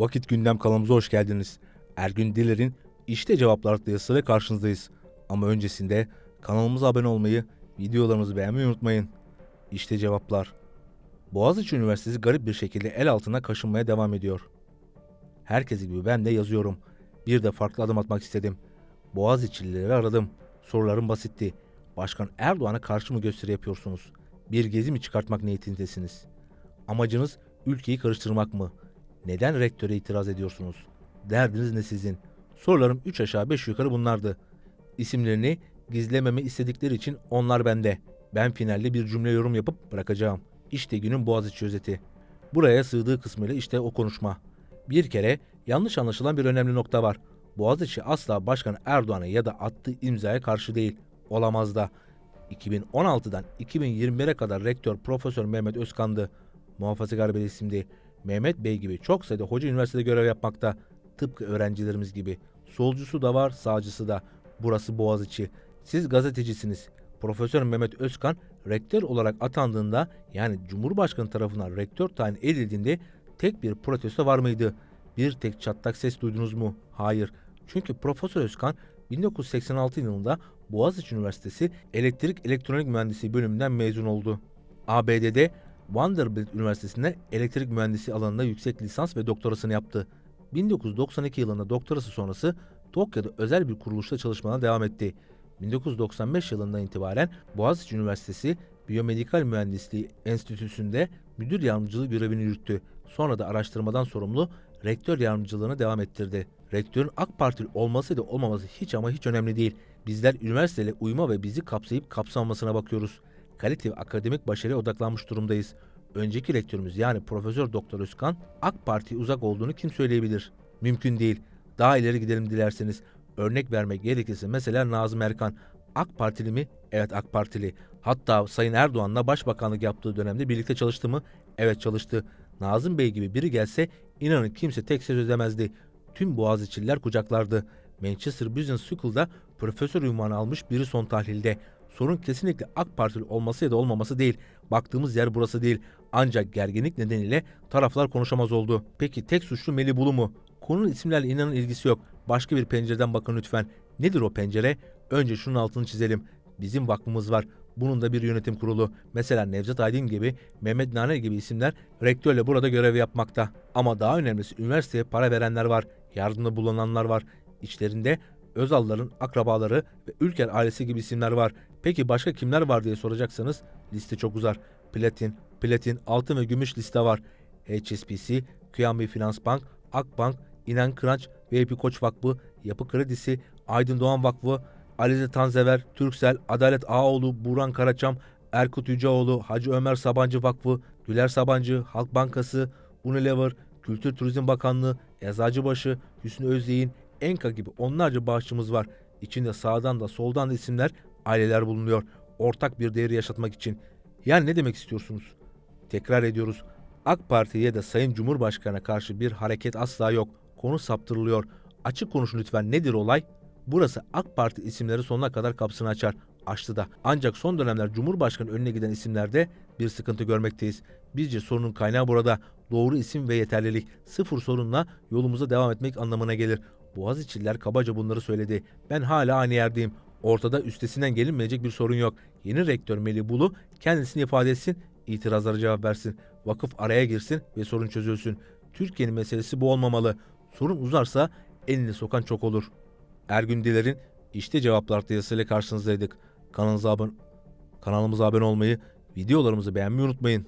Vakit Gündem kanalımıza hoş geldiniz. Ergün Diler'in İşte Cevaplar adlı yazısıyla karşınızdayız. Ama öncesinde kanalımıza abone olmayı, videolarımızı beğenmeyi unutmayın. İşte cevaplar. Boğaziçi Üniversitesi garip bir şekilde el altına kaşınmaya devam ediyor. Herkes gibi ben de yazıyorum. Bir de farklı adım atmak istedim. Boğaziçi'lileri aradım. Sorularım basitti. Başkan Erdoğan'a karşı mı gösteri yapıyorsunuz? Bir gezi mi çıkartmak niyetindesiniz? Amacınız ülkeyi karıştırmak mı? Neden rektöre itiraz ediyorsunuz? Derdiniz ne sizin? Sorularım 3 aşağı 5 yukarı bunlardı. İsimlerini gizlememi istedikleri için onlar bende. Ben finalde bir cümle yorum yapıp bırakacağım. İşte günün Boğaziçi özeti. Buraya sığdığı kısmıyla işte o konuşma. Bir kere yanlış anlaşılan bir önemli nokta var. Boğaziçi asla Başkan Erdoğan'a ya da attığı imzaya karşı değil. Olamaz da. 2016'dan 2021'e kadar rektör Profesör Mehmet Özkan'dı. Muhafazakar bir isimdi. Mehmet Bey gibi çok sayıda hoca üniversitede görev yapmakta. Tıpkı öğrencilerimiz gibi. Solcusu da var, sağcısı da. Burası Boğaziçi. Siz gazetecisiniz. Profesör Mehmet Özkan rektör olarak atandığında yani Cumhurbaşkanı tarafından rektör tayin edildiğinde tek bir protesto var mıydı? Bir tek çatlak ses duydunuz mu? Hayır. Çünkü Profesör Özkan 1986 yılında Boğaziçi Üniversitesi Elektrik Elektronik Mühendisliği bölümünden mezun oldu. ABD'de Vanderbilt Üniversitesi'nde elektrik mühendisi alanında yüksek lisans ve doktorasını yaptı. 1992 yılında doktorası sonrası Tokyo'da özel bir kuruluşta çalışmana devam etti. 1995 yılından itibaren Boğaziçi Üniversitesi Biyomedikal Mühendisliği Enstitüsü'nde müdür yardımcılığı görevini yürüttü. Sonra da araştırmadan sorumlu rektör yardımcılığını devam ettirdi. Rektörün AK Partili olması da olmaması hiç ama hiç önemli değil. Bizler üniversiteyle uyuma ve bizi kapsayıp kapsamamasına bakıyoruz. Kalite ve akademik başarıya odaklanmış durumdayız. Önceki rektörümüz yani Profesör Doktor Özkan AK Parti'ye uzak olduğunu kim söyleyebilir? Mümkün değil. Daha ileri gidelim dilerseniz. Örnek vermek gerekirse mesela Nazım Erkan. AK Partili mi? Evet AK Partili. Hatta Sayın Erdoğan'la başbakanlık yaptığı dönemde birlikte çalıştı mı? Evet çalıştı. Nazım Bey gibi biri gelse inanın kimse tek söz ödemezdi. Tüm Boğaziçi'liler kucaklardı. Manchester Business School'da profesör ünvanı almış biri son tahlilde. Sorun kesinlikle AK Partili olması ya da olmaması değil. Baktığımız yer burası değil. Ancak gerginlik nedeniyle taraflar konuşamaz oldu. Peki tek suçlu Melih Bulu mu? Konunun isimlerle inanın ilgisi yok. Başka bir pencereden bakın lütfen. Nedir o pencere? Önce şunun altını çizelim. Bizim vakfımız var. Bunun da bir yönetim kurulu. Mesela Nevzat Aydın gibi, Mehmet Naner gibi isimler rektörle burada görev yapmakta. Ama daha önemlisi üniversiteye para verenler var. Yardımda bulunanlar var. İçlerinde Özal'ların akrabaları ve Ülker ailesi gibi isimler var. Peki başka kimler var diye soracaksanız liste çok uzar. Platin, Platin, Altın ve Gümüş liste var. HSBC, QNB Finans Bank, Akbank, İnan Kıranç, VIP Koç Vakfı, Yapı Kredisi, Aydın Doğan Vakfı, Alize Tanzever, Türksel, Adalet Ağaoğlu, Buran Karaçam, Erkut Yüceoğlu, Hacı Ömer Sabancı Vakfı, Güler Sabancı, Halk Bankası, Unilever, Kültür Turizm Bakanlığı, Eczacıbaşı, Hüsnü Özyeğin, Enka gibi onlarca bağışçımız var. İçinde sağdan da soldan da isimler, aileler bulunuyor. Ortak bir değeri yaşatmak için. Yani ne demek istiyorsunuz? Tekrar ediyoruz. AK Parti'ye da Sayın Cumhurbaşkanı'na karşı bir hareket asla yok. Konu saptırılıyor. Açık konuşun lütfen nedir olay? Burası AK Parti isimleri sonuna kadar kapısını açar. Açtı da. Ancak son dönemler Cumhurbaşkanı önüne giden isimlerde bir sıkıntı görmekteyiz. Bizce sorunun kaynağı burada. Doğru isim ve yeterlilik. Sıfır sorunla yolumuza devam etmek anlamına gelir. Boğaziçi'liler kabaca bunları söyledi. Ben hala aynı yerdeyim. Ortada üstesinden gelinmeyecek bir sorun yok. Yeni rektör Melih Bulu kendisini ifade etsin, itirazlara cevap versin. Vakıf araya girsin ve sorun çözülsün. Türkiye'nin meselesi bu olmamalı. Sorun uzarsa elini sokan çok olur. Ergün Diler'in işte cevaplar yazısıyla karşınızdaydık. Kanalımıza abone, kanalımıza abone olmayı, videolarımızı beğenmeyi unutmayın.